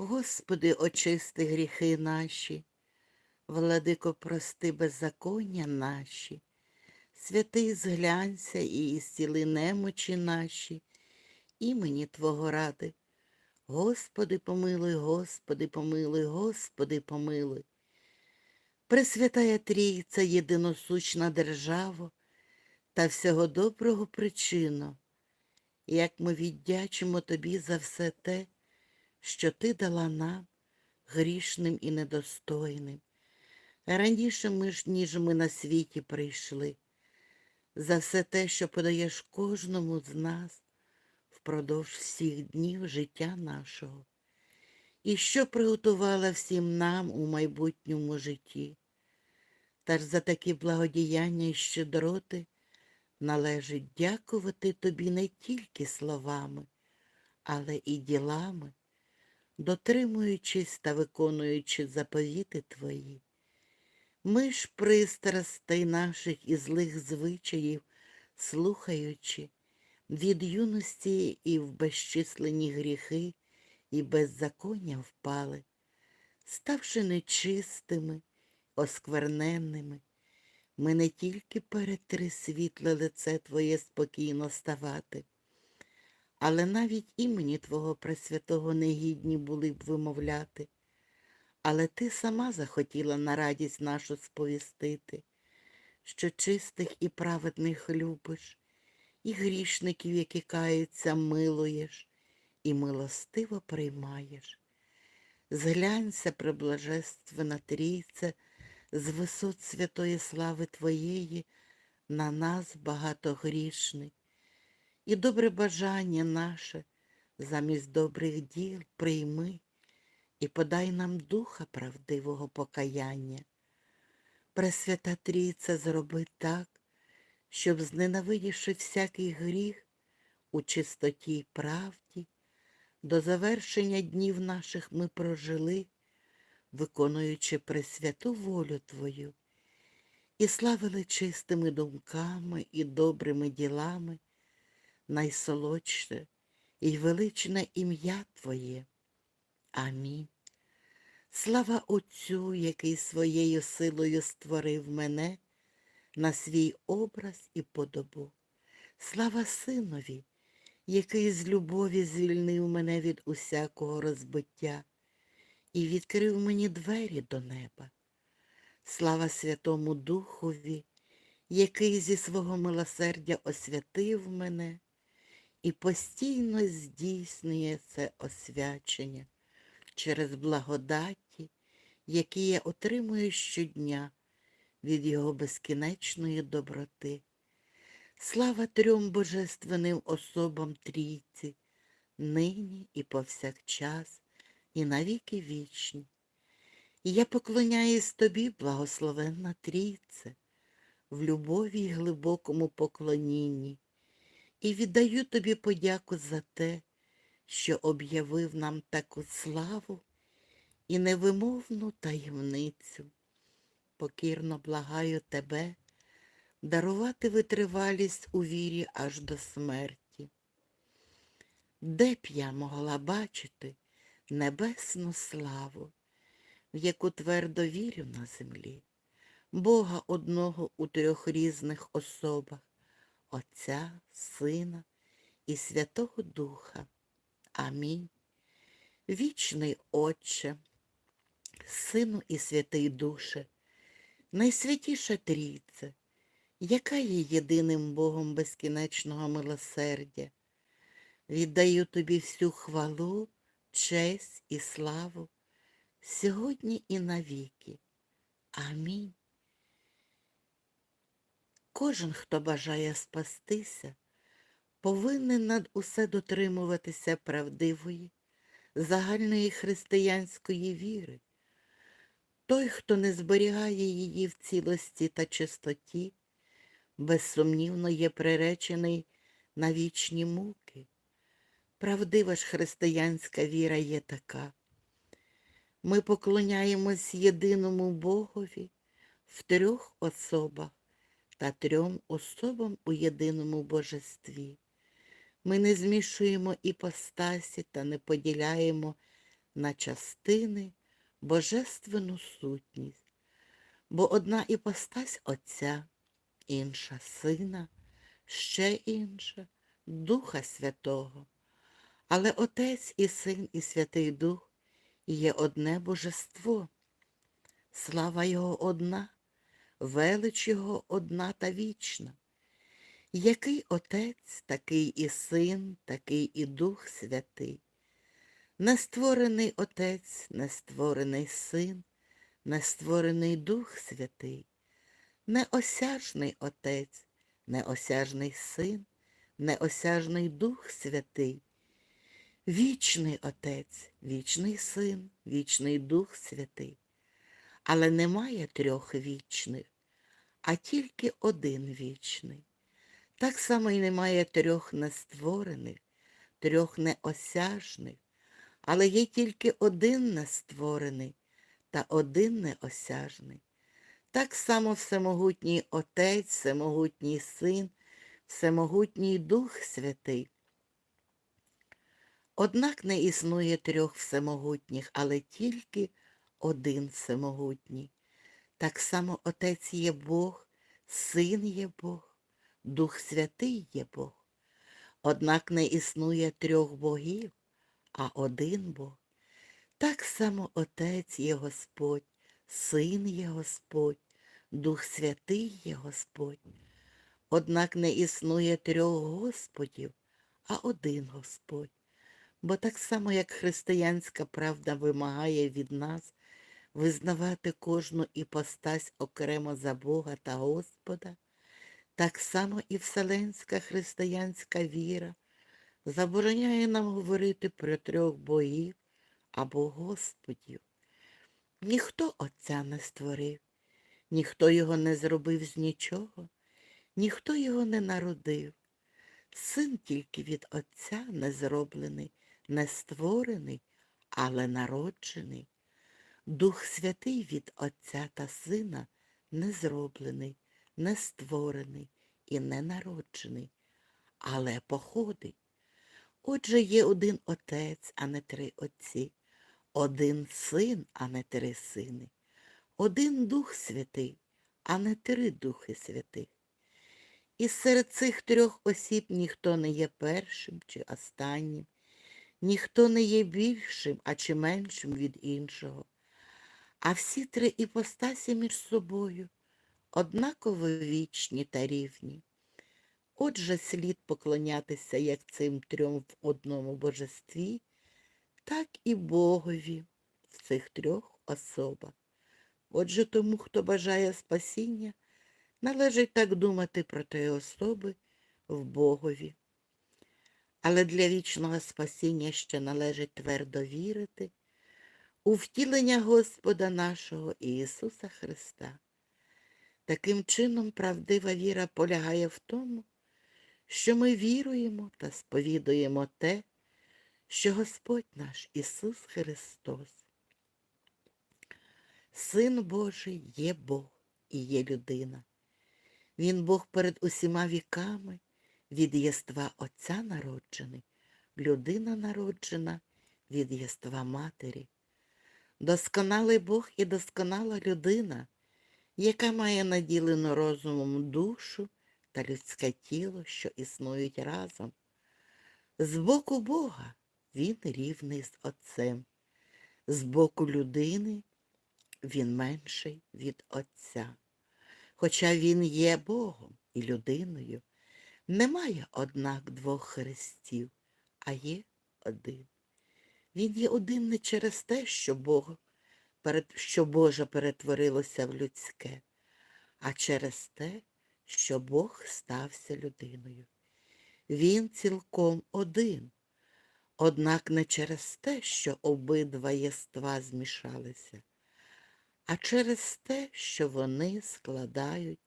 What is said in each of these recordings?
Господи, очисти гріхи наші, владико, прости беззаконня наші, святий зглянься і ісціли немочі наші, імені Твого ради. Господи, помилуй, Господи, помилуй, Господи, помилуй. Пресвятая Трійця, єдиносущна держава та всього доброго причина, як ми віддячимо Тобі за все те, що Ти дала нам, грішним і недостойним. Раніше ж, ніж ми на світі прийшли, за все те, що подаєш кожному з нас впродовж всіх днів життя нашого, і що приготувала всім нам у майбутньому житті. Та ж за такі благодіяння і щедроти належить дякувати тобі не тільки словами, але і ділами, дотримуючись та виконуючи заповіти твої. Ми ж пристрастей наших і злих звичаїв, слухаючи, від юності і в безчислені гріхи і беззаконня впали, ставши нечистими, оскверненними, ми не тільки перетри світле лице Твоє спокійно ставати, але навіть імені Твого Пресвятого негідні були б вимовляти. Але ти сама захотіла на радість нашу сповістити, що чистих і праведних любиш, і грішників, які каються, милуєш, і милостиво приймаєш. Зглянься, преблажественна трійце, з висот святої слави Твоєї на нас багатогрішний, і добре бажання наше замість добрих діл прийми і подай нам духа правдивого покаяння. Пресвята Трійця зроби так, щоб, зненавидівши всякий гріх у чистоті й правді, до завершення днів наших ми прожили, виконуючи пресвяту волю Твою, і славили чистими думками і добрими ділами найсолодше і величне ім'я Твоє. Амінь. Слава Отцю, який своєю силою створив мене на свій образ і подобу. Слава Синові, який з любові звільнив мене від усякого розбиття і відкрив мені двері до неба. Слава Святому Духові, який зі свого милосердя освятив мене і постійно здійснює це освячення через благодаті, які я отримую щодня від Його безкінечної доброти. Слава трьом божественним особам трійці, нині і повсякчас, і навіки вічні. І я поклоняюсь тобі, благословенна трійце, в любові й глибокому поклонінні, і віддаю тобі подяку за те, що об'явив нам таку славу і невимовну таємницю. Покірно благаю тебе дарувати витривалість у вірі аж до смерті. Де б я могла бачити небесну славу, в яку твердо вірю на землі, Бога одного у трьох різних особах, Отця, Сина і Святого Духа. Амінь. Вічний Отче, Сину і Святий Душе, найсвятіша Трійце, яка є єдиним Богом безкінечного милосердя, віддаю тобі всю хвалу, честь і славу сьогодні і навіки. Амінь. Кожен, хто бажає спастися, повинен над усе дотримуватися правдивої, загальної християнської віри. Той, хто не зберігає її в цілості та чистоті, безсумнівно є приречений на вічні муки. Правдива ж християнська віра є така. Ми поклоняємось єдиному Богові в трьох особах та трьом особам у єдиному божестві. Ми не змішуємо іпостасі та не поділяємо на частини божественну сутність, бо одна іпостась Отця, інша Сина, ще інша Духа Святого. Але Отець і Син, і Святий Дух є одне божество. Слава Його одна, велич Його одна та вічна. Який Отець, такий і Син, такий і Дух Святий. Нестворений Отець, нестворений Син, нестворений Дух Святий, неосяжний Отець, неосяжний Син, неосяжний Дух Святий, вічний Отець, вічний Син, вічний Дух Святий. Але немає трьох вічних, а тільки один вічний. Так само й немає трьох нестворених, трьох неосяжних, але є тільки один нестворений та один неосяжний. Так само всемогутній Отець, всемогутній Син, всемогутній Дух Святий. Однак не існує трьох всемогутніх, але тільки один всемогутній. Так само Отець є Бог, Син є Бог, Дух Святий є Бог. Однак не існує трьох богів, а один Бог. Так само Отець є Господь, Син є Господь, Дух Святий є Господь. Однак не існує трьох Господів, а один Господь. Бо так само, як християнська правда вимагає від нас визнавати кожну іпостась окремо за Бога та Господа, так само і вселенська християнська віра забороняє нам говорити про трьох богів або Господів. Ніхто Отця не створив, ніхто його не зробив з нічого, ніхто його не народив. Син тільки від Отця не зроблений, не створений, але народжений. Дух Святий від Отця та Сина не зроблений, не створений і не народжений, але походить. Отже, є один Отець, а не три Отці, один Син, а не три сини, один Дух Святий, а не три Духи Святих. І серед цих трьох осіб ніхто не є першим чи останнім, ніхто не є більшим, а чи меншим від іншого. А всі три іпостасі між собою однаково вічні та рівні. Отже, слід поклонятися як цим трьом в одному божестві, так і Богові в цих трьох особах. Отже, тому, хто бажає спасіння, належить так думати про тої особи в Богові. Але для вічного спасіння ще належить твердо вірити у втілення Господа нашого Ісуса Христа. Таким чином, правдива віра полягає в тому, що ми віруємо та сповідуємо те, що Господь наш Ісус Христос, Син Божий є Бог і є людина. Він Бог перед усіма віками, від єства Отця народжений, людина народжена від єства Матері. Досконалий Бог і досконала людина, яка має наділену розумом душу та людське тіло, що існують разом. З боку Бога він рівний з Отцем, з боку людини він менший від Отця. Хоча він є Богом і людиною, немає, однак, двох хрестів, а є один. Він є один не через те, що Бог, що Боже перетворилося в людське, а через те, що Бог стався людиною. Він цілком один, однак не через те, що обидва єства змішалися, а через те, що вони складають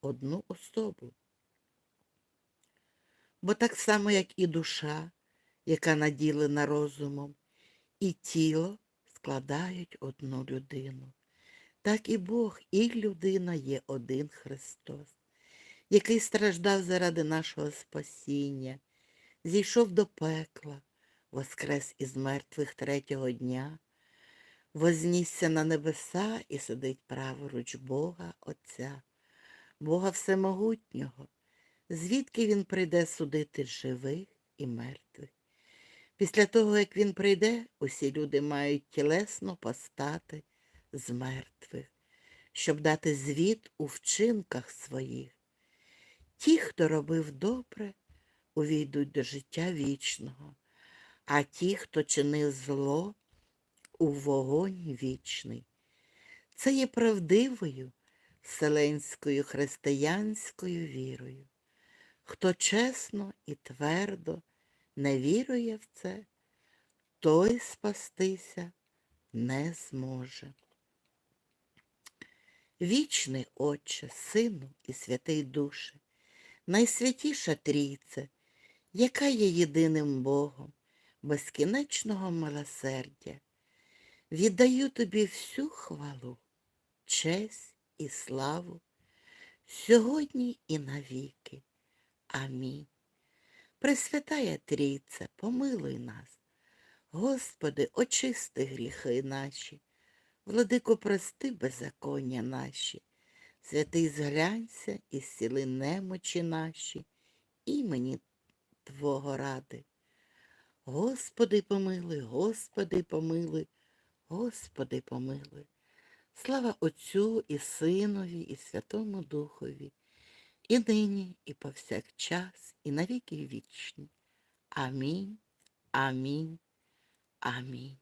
одну особу. Бо так само, як і душа, яка наділена розумом, і тіло складають одну людину. Так і Бог, і людина є один Христос, який страждав заради нашого спасіння, зійшов до пекла, воскрес із мертвих третього дня, вознісся на небеса і сидить праворуч Бога Отця, Бога Всемогутнього, звідки Він прийде судити живих і мертвих. Після того, як він прийде, усі люди мають тілесно постати з мертвих, щоб дати звіт у вчинках своїх. Ті, хто робив добре, увійдуть до життя вічного, а ті, хто чинив зло, у вогонь вічний. Це є правдивою вселенською християнською вірою. Хто чесно і твердо не вірує в це, той спастися не зможе. Вічний Отче, Сину і Святий Душе, найсвятіша Трійце, яка є єдиним Богом, безкінечного милосердя, віддаю тобі всю хвалу, честь і славу сьогодні і навіки. Амінь. Пресвятая Трійце, помилуй нас. Господи, очисти гріхи наші, владико, прости беззаконня наші, святий зглянься і зціли немочі наші, імені Твого ради. Господи, помилуй, Господи, помилуй, Господи, помилуй. Слава Отцю і Синові, і Святому Духові, і нині, і повсякчас, і навіки вічні. Амінь, амінь, амінь.